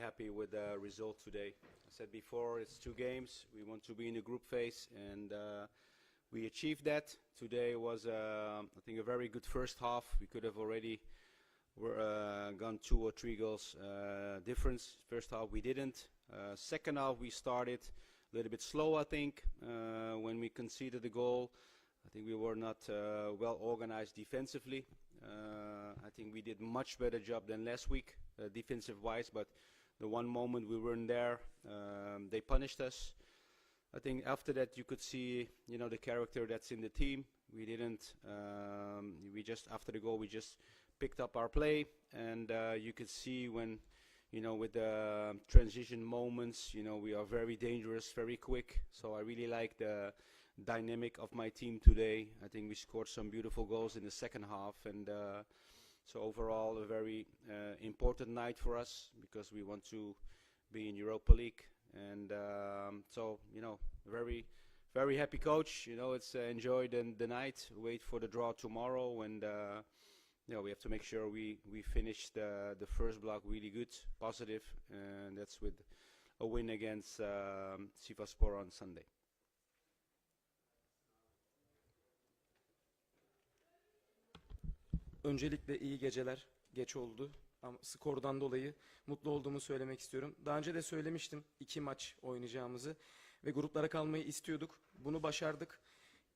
happy with the result today. I said before, it's two games. We want to be in the group phase, and uh, we achieved that. Today was, uh, I think, a very good first half. We could have already uh, gone two or three goals uh, difference. First half we didn't. Uh, second half we started a little bit slow, I think. Uh, when we conceded the goal, I think we were not uh, well organized defensively. Uh, I think we did much better job than last week, uh, defensive-wise. But the one moment we weren't there, um, they punished us. I think after that you could see, you know, the character that's in the team. We didn't. Um, we just after the goal we just picked up our play, and uh, you could see when, you know, with the transition moments, you know, we are very dangerous, very quick. So I really like the dynamic of my team today. I think we scored some beautiful goals in the second half, and uh, so overall a very uh, important night for us because we want to be in Europa League, and um, so you know, very. Very happy coach, you know. It's uh, enjoy the, the night. Wait for the draw tomorrow, and uh, you know, we have to make sure we, we finish the, the first block really good, positive, and that's with a win against um, Sivaspor on Sunday. Öncelikle iyi geceler. Geç oldu. Ama skordan dolayı mutlu olduğumu söylemek istiyorum. Daha önce de söylemiştim iki maç oynayacağımızı ve gruplara kalmayı istiyorduk. Bunu başardık.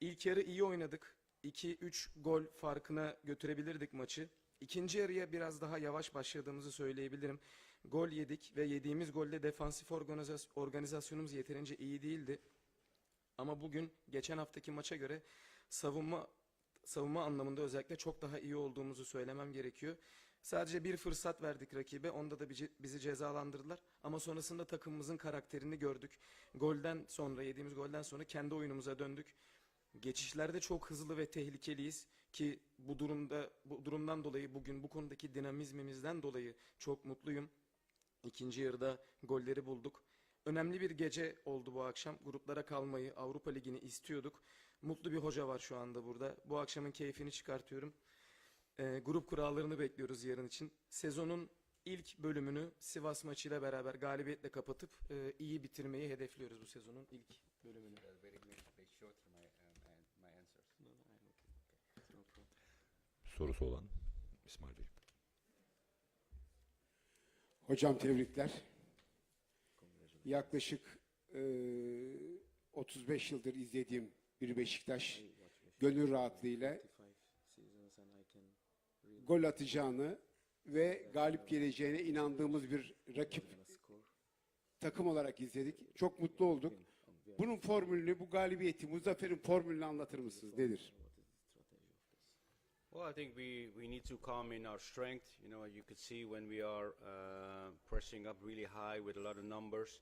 İlk yarı iyi oynadık. 2-3 gol farkına götürebilirdik maçı. İkinci yarıya biraz daha yavaş başladığımızı söyleyebilirim. Gol yedik ve yediğimiz golle defansif organizas- organizasyonumuz yeterince iyi değildi. Ama bugün geçen haftaki maça göre savunma savunma anlamında özellikle çok daha iyi olduğumuzu söylemem gerekiyor. Sadece bir fırsat verdik rakibe. Onda da bizi, cezalandırdılar. Ama sonrasında takımımızın karakterini gördük. Golden sonra yediğimiz golden sonra kendi oyunumuza döndük. Geçişlerde çok hızlı ve tehlikeliyiz ki bu durumda bu durumdan dolayı bugün bu konudaki dinamizmimizden dolayı çok mutluyum. İkinci yarıda golleri bulduk. Önemli bir gece oldu bu akşam. Gruplara kalmayı, Avrupa Ligi'ni istiyorduk. Mutlu bir hoca var şu anda burada. Bu akşamın keyfini çıkartıyorum. Ee, grup kurallarını bekliyoruz yarın için. Sezonun ilk bölümünü Sivas maçıyla beraber galibiyetle kapatıp e, iyi bitirmeyi hedefliyoruz bu sezonun ilk bölümünü. Sorusu olan İsmail Bey. Hocam tebrikler. Yaklaşık e, 35 yıldır izlediğim bir Beşiktaş gönül rahatlığıyla gol atacağını ve galip geleceğine inandığımız bir rakip takım olarak izledik. Çok mutlu olduk. Bunun formülünü, bu galibiyeti, bu zaferin formülünü anlatır mısınız? Nedir? Well, I think we, we need to come in our strength. You know, you could see when we are uh, pressing up really high with a lot of numbers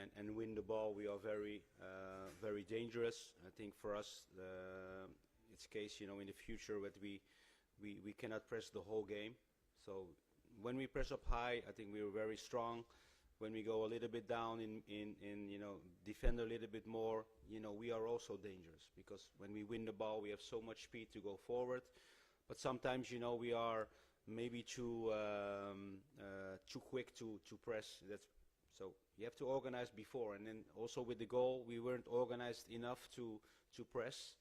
and, and win the ball, we are very uh, very dangerous. I think for us, uh, it's case you know in the future that we, we we cannot press the whole game. So when we press up high, I think we are very strong. When we go a little bit down in, in, in you know defend a little bit more, you know we are also dangerous because when we win the ball, we have so much speed to go forward. But sometimes you know we are maybe too um, uh, too quick to, to press. That's so you have to organize before, and then also with the goal, we weren't organized enough to to press,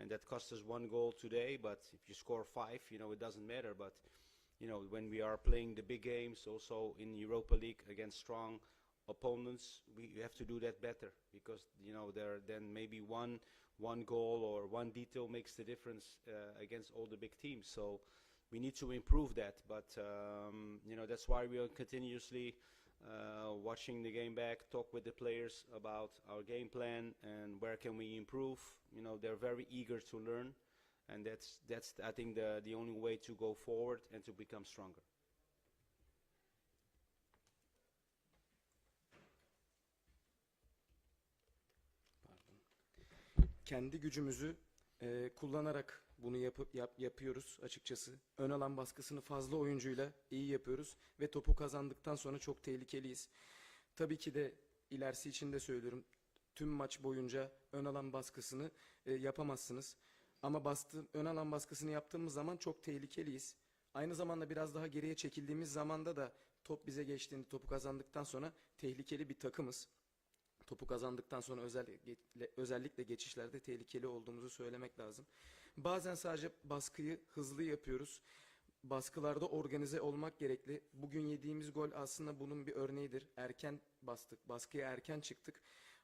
and that cost us one goal today. But if you score five, you know it doesn't matter. But you know when we are playing the big games, also in Europa League against strong opponents, we have to do that better because you know there then maybe one one goal or one detail makes the difference uh, against all the big teams. So we need to improve that. But um, you know that's why we are continuously uh, watching the game back, talk with the players about our game plan and where can we improve. You know they're very eager to learn, and that's that's I think the the only way to go forward and to become stronger. kendi gücümüzü e, kullanarak bunu yapıp yap, yapıyoruz açıkçası. Ön alan baskısını fazla oyuncuyla iyi yapıyoruz ve topu kazandıktan sonra çok tehlikeliyiz. Tabii ki de ilerisi için de söylüyorum. Tüm maç boyunca ön alan baskısını e, yapamazsınız. Ama bastı, ön alan baskısını yaptığımız zaman çok tehlikeliyiz. Aynı zamanda biraz daha geriye çekildiğimiz zamanda da top bize geçtiğinde topu kazandıktan sonra tehlikeli bir takımız. Topu kazandıktan sonra özellikle, özellikle geçişlerde tehlikeli olduğumuzu söylemek lazım. Bazen sadece baskıyı hızlı yapıyoruz. Baskılarda organize olmak gerekli. Bugün yediğimiz gol aslında bunun bir örneğidir. Erken bastık, baskıya erken çıktık.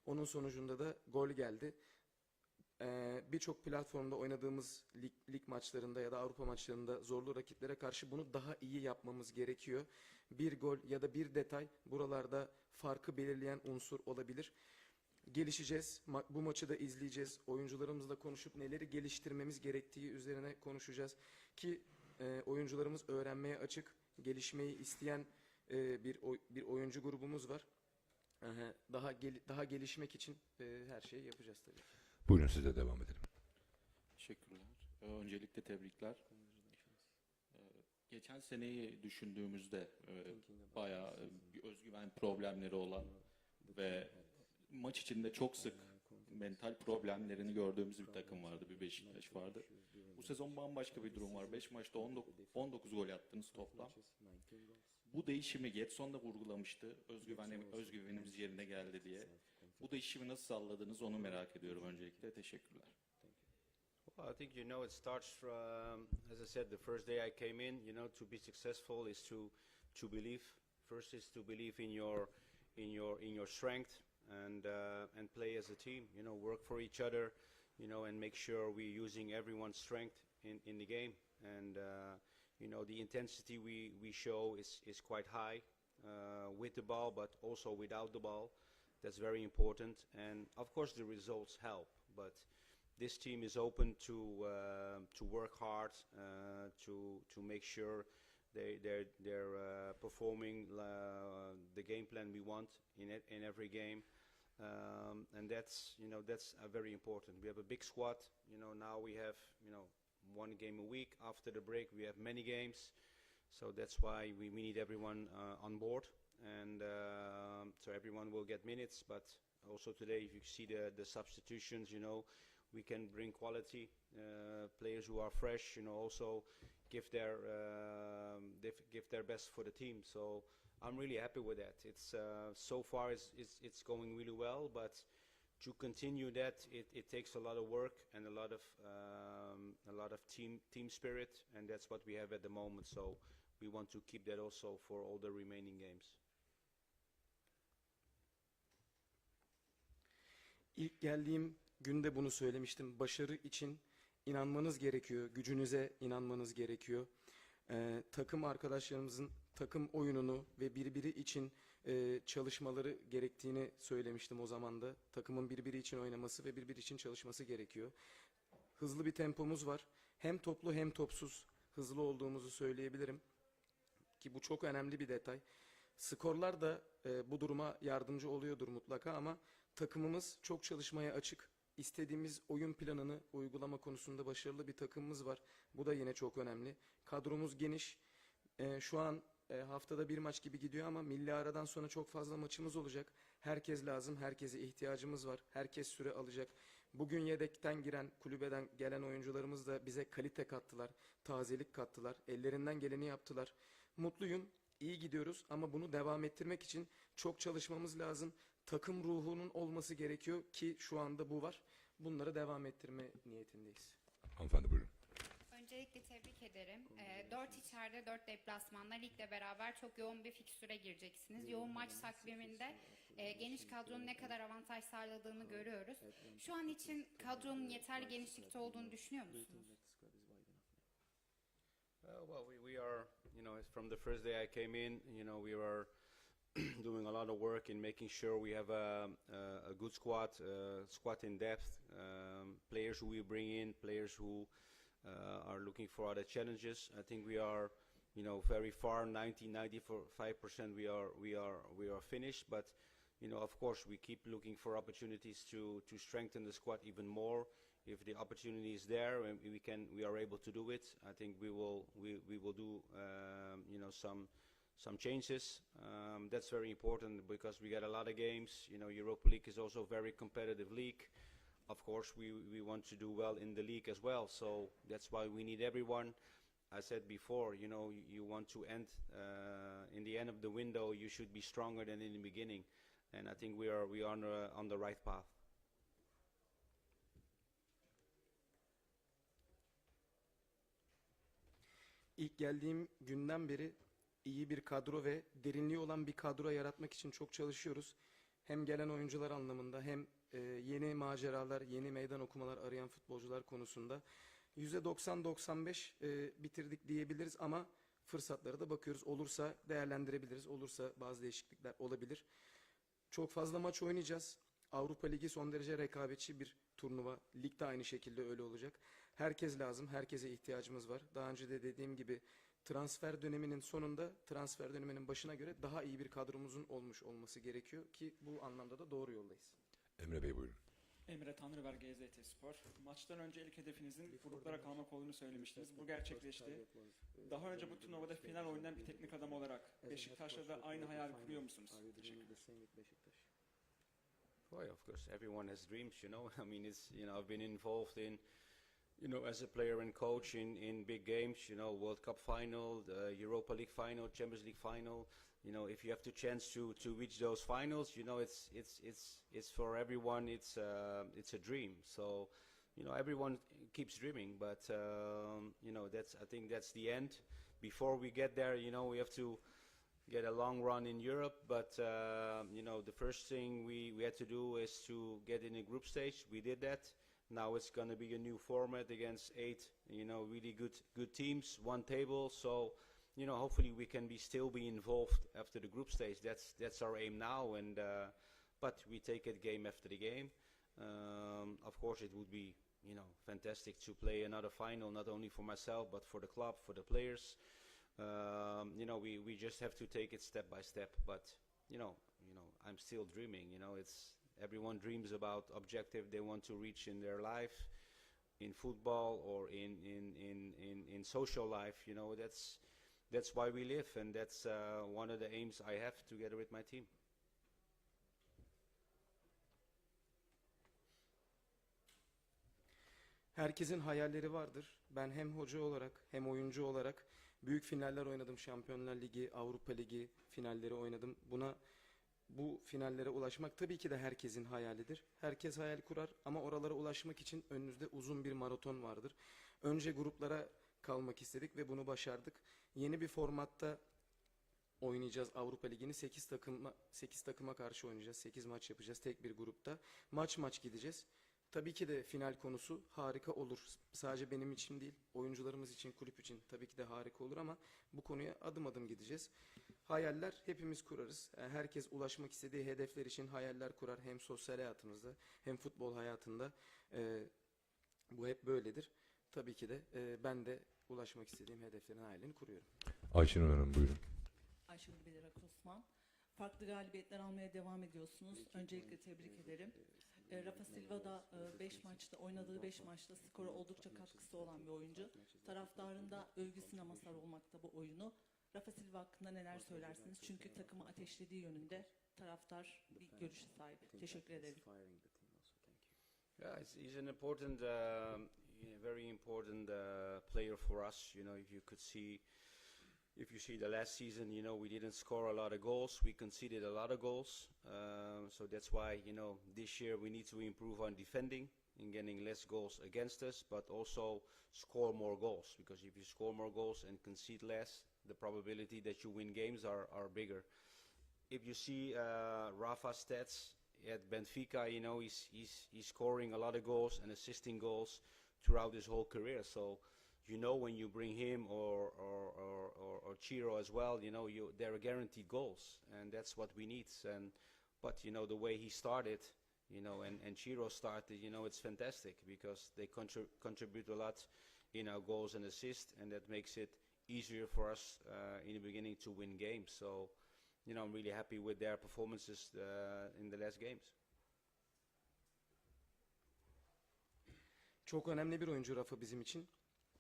Onun sonucunda da gol geldi. Ee, Birçok platformda oynadığımız lig, lig maçlarında ya da Avrupa maçlarında zorlu rakiplere karşı bunu daha iyi yapmamız gerekiyor. Bir gol ya da bir detay buralarda farkı belirleyen unsur olabilir. Gelişeceğiz. Ma- bu maçı da izleyeceğiz. Oyuncularımızla konuşup neleri geliştirmemiz gerektiği üzerine konuşacağız. Ki e, oyuncularımız öğrenmeye açık, gelişmeyi isteyen e, bir oy- bir oyuncu grubumuz var. Aha, Daha gel- daha gelişmek için e, her şeyi yapacağız tabii. Buyurun siz de devam edelim. Teşekkürler. Öncelikle tebrikler. Ee, Geçen seneyi düşündüğümüzde e, bayağı e, özgüven problemleri olan ve maç içinde çok sık mental problemlerini gördüğümüz bir takım vardı. Bir Beşiktaş vardı. Bu sezon bambaşka bir durum var. 5 maçta 19, 19 gol attınız toplam. Bu değişimi Getson da vurgulamıştı. Özgüvenim, özgüvenimiz yerine geldi diye. Bu değişimi nasıl sağladınız onu merak ediyorum öncelikle. Teşekkürler. Well, I think you know it starts from, as I said, the first day I came in. You know, to be successful is to to believe. First is to believe in your in your in your strength and uh, and play as a team. You know, work for each other. You know, and make sure we're using everyone's strength in in the game. And uh, you know, the intensity we we show is is quite high uh, with the ball, but also without the ball. That's very important. And of course, the results help, but this team is open to uh, to work hard uh, to to make sure they they're they're uh, performing uh, the game plan we want in it, in every game. Um, and that's you know that's uh, very important. We have a big squad. You know now we have you know one game a week. After the break we have many games, so that's why we, we need everyone uh, on board, and um so everyone will get minutes. But also today, if you see the the substitutions, you know we can bring quality uh, players who are fresh. You know also give their um, give their best for the team. So I'm really happy with that. It's uh, so far it's, it's it's going really well, but to continue that it, it takes a lot of work and a lot of um, a lot of team team spirit, and that's what we have at the moment. So we want to keep that also for all the remaining games. İlk geldiğim günde bunu söylemiştim. Başarı için inanmanız gerekiyor. Gücünüze inanmanız gerekiyor. Ee, takım arkadaşlarımızın takım oyununu ve birbiri için e, çalışmaları gerektiğini söylemiştim o zaman da. Takımın birbiri için oynaması ve birbiri için çalışması gerekiyor. Hızlı bir tempomuz var. Hem toplu hem topsuz hızlı olduğumuzu söyleyebilirim. Ki bu çok önemli bir detay. Skorlar da e, bu duruma yardımcı oluyordur mutlaka ama takımımız çok çalışmaya açık. İstediğimiz oyun planını uygulama konusunda başarılı bir takımımız var. Bu da yine çok önemli. Kadromuz geniş. E, şu an e, haftada bir maç gibi gidiyor ama milli aradan sonra çok fazla maçımız olacak. Herkes lazım, herkese ihtiyacımız var. Herkes süre alacak. Bugün yedekten giren, kulübeden gelen oyuncularımız da bize kalite kattılar, tazelik kattılar. Ellerinden geleni yaptılar. Mutluyum, iyi gidiyoruz ama bunu devam ettirmek için çok çalışmamız lazım. Takım ruhunun olması gerekiyor ki şu anda bu var. Bunları devam ettirme niyetindeyiz. Hanımefendi buyurun. Öncelikle tebrik ederim. Ee, 4 içeride 4 deplasmanla ligle beraber çok yoğun bir fikstüre gireceksiniz. Yoğun maç takviminde e, geniş kadronun ne kadar avantaj sağladığını görüyoruz. Şu an için kadronun yeterli genişlikte olduğunu düşünüyor musunuz? Uh, well, we, we are, you know, from the first day I came in, you know, we were doing a lot of work in making sure we have a, a, a good squad, uh, squad in depth, um, players who we bring in, players who uh, are looking for other challenges. I think we are, you know, very far, 90, 95% we are, we are, we are finished, but you know, of course, we keep looking for opportunities to, to strengthen the squad even more. If the opportunity is there and we can, we are able to do it. I think we will, we, we will do, um, you know, some, some changes. Um, that's very important because we get a lot of games. You know, Europa League is also a very competitive league. Of course, we, we want to do well in the league as well. So that's why we need everyone. I said before, you know, you, you want to end uh, in the end of the window. You should be stronger than in the beginning, and I think we are we are on the, on the right path. İlk geldiğim günden beri iyi bir kadro ve derinliği olan bir kadro yaratmak için çok çalışıyoruz. Hem gelen oyuncular anlamında hem e, yeni maceralar, yeni meydan okumalar arayan futbolcular konusunda. %90-95 e, bitirdik diyebiliriz ama fırsatlara da bakıyoruz. Olursa değerlendirebiliriz, olursa bazı değişiklikler olabilir. Çok fazla maç oynayacağız. Avrupa Ligi son derece rekabetçi bir turnuva. Lig de aynı şekilde öyle olacak. Herkes lazım, herkese ihtiyacımız var. Daha önce de dediğim gibi transfer döneminin sonunda transfer döneminin başına göre daha iyi bir kadromuzun olmuş olması gerekiyor ki bu anlamda da doğru yoldayız. Emre Bey buyurun. Emre Tanrıver GZT Spor. Maçtan önce ilk hedefinizin gruplara kalmak olduğunu söylemiştiniz. Bu gerçekleşti. Daha önce bu turnuvada final oynayan bir teknik adam olarak Beşiktaş'la da aynı hayal kuruyor musunuz? Teşekkürler. Well, of course, everyone has dreams, you know. I mean, it's you know, I've been involved in, you know, as a player and coach in in big games, you know, World Cup final, the Europa League final, Champions League final. You know, if you have the chance to to reach those finals, you know, it's it's it's it's for everyone. It's uh, it's a dream. So, you know, everyone keeps dreaming, but um, you know, that's I think that's the end. Before we get there, you know, we have to get a long run in Europe, but uh, you know the first thing we, we had to do is to get in a group stage. We did that. Now it's going to be a new format against eight, you know, really good good teams, one table. So, you know, hopefully we can be still be involved after the group stage. That's that's our aim now, and uh, but we take it game after the game. Um, of course, it would be you know fantastic to play another final, not only for myself but for the club, for the players um, you know, we, we just have to take it step by step. But you know, you know, I'm still dreaming. You know, it's everyone dreams about objective they want to reach in their life, in football or in in in in, in social life. You know, that's that's why we live, and that's uh, one of the aims I have together with my team. Herkesin hayalleri vardır. Ben hem hoca olarak hem oyuncu olarak büyük finaller oynadım. Şampiyonlar Ligi, Avrupa Ligi finalleri oynadım. Buna bu finallere ulaşmak tabii ki de herkesin hayalidir. Herkes hayal kurar ama oralara ulaşmak için önünüzde uzun bir maraton vardır. Önce gruplara kalmak istedik ve bunu başardık. Yeni bir formatta oynayacağız Avrupa Ligi'ni 8 takıma 8 takıma karşı oynayacağız. 8 maç yapacağız tek bir grupta. Maç maç gideceğiz. Tabii ki de final konusu harika olur. Sadece benim için değil, oyuncularımız için, kulüp için tabii ki de harika olur ama bu konuya adım adım gideceğiz. Hayaller hepimiz kurarız. Yani Herkes ulaşmak istediği hedefler için hayaller kurar. Hem sosyal hayatımızda hem futbol hayatında. Ee, bu hep böyledir. Tabii ki de e, ben de ulaşmak istediğim hedeflerin hayalini kuruyorum. Ayşenur Hanım buyurun. Ayşegül Belirak Osman. Farklı galibiyetler almaya devam ediyorsunuz. Öncelikle tebrik ederim. E, Rafa Silva da 5 maçta oynadığı 5 maçta skora oldukça katkısı olan bir oyuncu. Taraftarın da övgüsüne mazhar olmakta bu oyunu. Rafa Silva hakkında neler söylersiniz? Çünkü takımı ateşlediği yönünde taraftar bir görüşe sahip. Teşekkür ederim. Yeah, it's, he's an important, um, very important uh, player for us. You know, if you could see, if you see the last season, you know, we didn't score a lot of goals. We conceded a lot of goals. Um, so that's why, you know, this year we need to improve on defending and getting less goals against us, but also score more goals. Because if you score more goals and concede less, the probability that you win games are, are bigger. If you see uh, Rafa's stats at Benfica, you know, he's, he's, he's scoring a lot of goals and assisting goals throughout his whole career. So, you know, when you bring him or, or, or, or, or Chiro as well, you know, you, they're guaranteed goals. And that's what we need. And, but, you know, the way he started, you know, and, and Chiro started, you know, it's fantastic because they contrib- contribute a lot in our goals and assists, and that makes it easier for us uh, in the beginning to win games. So, you know, I'm really happy with their performances uh, in the last games. Çok önemli bir oyuncu Rafa bizim için.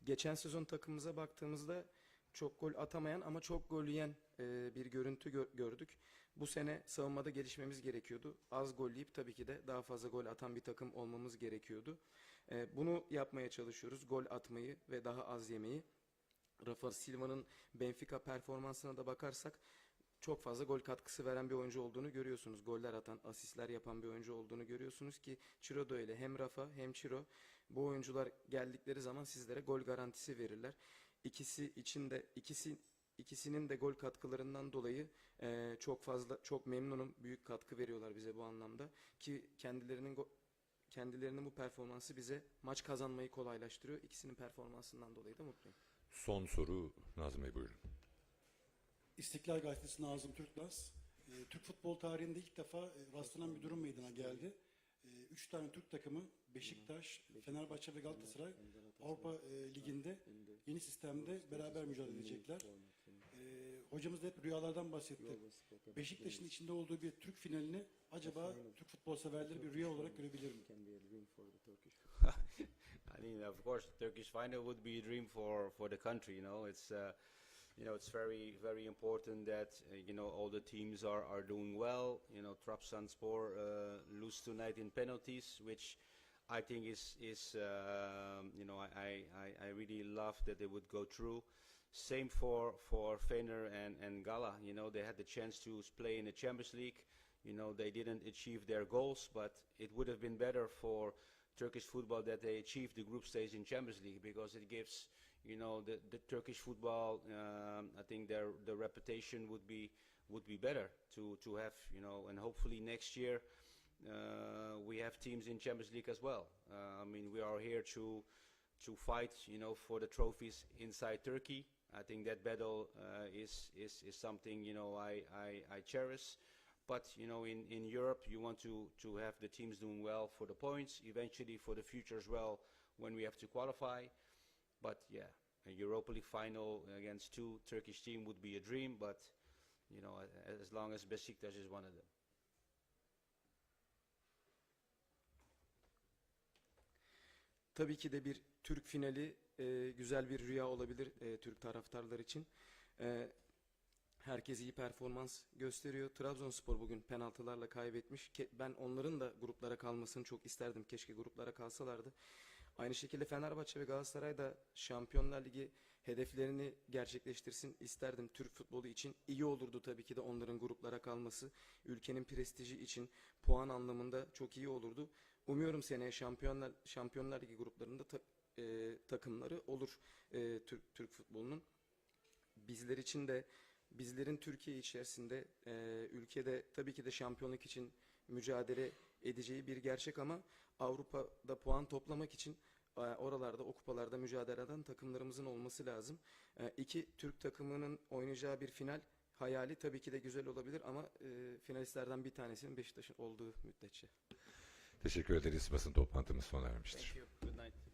Geçen sezon takımımıza baktığımızda çok gol atamayan ama çok gol yiyen e, bir görüntü gö- gördük. Bu sene savunmada gelişmemiz gerekiyordu. Az gol yiyip tabii ki de daha fazla gol atan bir takım olmamız gerekiyordu. E, bunu yapmaya çalışıyoruz. Gol atmayı ve daha az yemeyi. Rafa Silva'nın Benfica performansına da bakarsak çok fazla gol katkısı veren bir oyuncu olduğunu görüyorsunuz. Goller atan, asistler yapan bir oyuncu olduğunu görüyorsunuz ki Ciro da öyle. Hem Rafa hem Ciro bu oyuncular geldikleri zaman sizlere gol garantisi verirler. İkisi için de ikisi ikisinin de gol katkılarından dolayı eee, çok fazla çok memnunum. Büyük katkı veriyorlar bize bu anlamda ki kendilerinin kendilerinin bu performansı bize maç kazanmayı kolaylaştırıyor. İkisinin performansından dolayı da mutluyum. Son soru Nazım Bey buyurun. İstiklal Gazetesi Nazım Türknaz. E, Türk futbol tarihinde ilk defa e, rastlanan bir durum meydana geldi. E, üç tane Türk takımı Beşiktaş, Fenerbahçe ve Galatasaray Avrupa e, Ligi'nde yeni sistemde beraber mücadele edecekler. E, hocamız da hep rüyalardan bahsetti. Beşiktaş'ın içinde olduğu bir Türk finalini acaba Türk futbol severleri bir rüya olarak görebilir mi? I mean, of course, Turkish final would be a dream for, for the country. You know, it's uh, you know it's very very important that uh, you know all the teams are, are doing well. You know, Trabzonspor uh, lose tonight in penalties, which I think is is um you know I, I, I- I really love that they would go through. Same for for Fener and and Gala. You know, they had the chance to play in the Champions League. You know, they didn't achieve their goals, but it would have been better for Turkish football that they achieved the group stage in Champions League because it gives, you know, the, the Turkish football. Um, I think their the reputation would be would be better to to have, you know, and hopefully next year uh, we have teams in Champions League as well. Uh, I mean, we are here to to fight, you know, for the trophies inside Turkey. I think that battle uh, is is is something you know I I, I cherish. But you know, in, in Europe, you want to, to have the teams doing well for the points, eventually for the future as well, when we have to qualify. But yeah, a Europa League final against two Turkish team would be a dream. But you know, as long as Besiktas is one of them. Tabii ki de bir Türk finali e, güzel bir rüya olabilir e, Türk taraftarlar için. E, herkes iyi performans gösteriyor. Trabzonspor bugün penaltılarla kaybetmiş. Ben onların da gruplara kalmasını çok isterdim. Keşke gruplara kalsalardı. Aynı şekilde Fenerbahçe ve Galatasaray da Şampiyonlar Ligi hedeflerini gerçekleştirsin isterdim. Türk futbolu için iyi olurdu tabii ki de onların gruplara kalması. Ülkenin prestiji için puan anlamında çok iyi olurdu. Umuyorum seneye Şampiyonlar Şampiyonlar Ligi gruplarında ta- e, takımları olur e, Türk Türk futbolunun. Bizler için de bizlerin Türkiye içerisinde e, ülkede tabii ki de şampiyonluk için mücadele edeceği bir gerçek ama Avrupa'da puan toplamak için e, oralarda o kupalarda mücadele eden takımlarımızın olması lazım. E, iki Türk takımının oynayacağı bir final hayali tabii ki de güzel olabilir ama e, finalistlerden bir tanesinin Beşiktaş'ın olduğu müddetçe. Teşekkür ederiz. Basın toplantımız sona ermiştir. Thank you. Good night.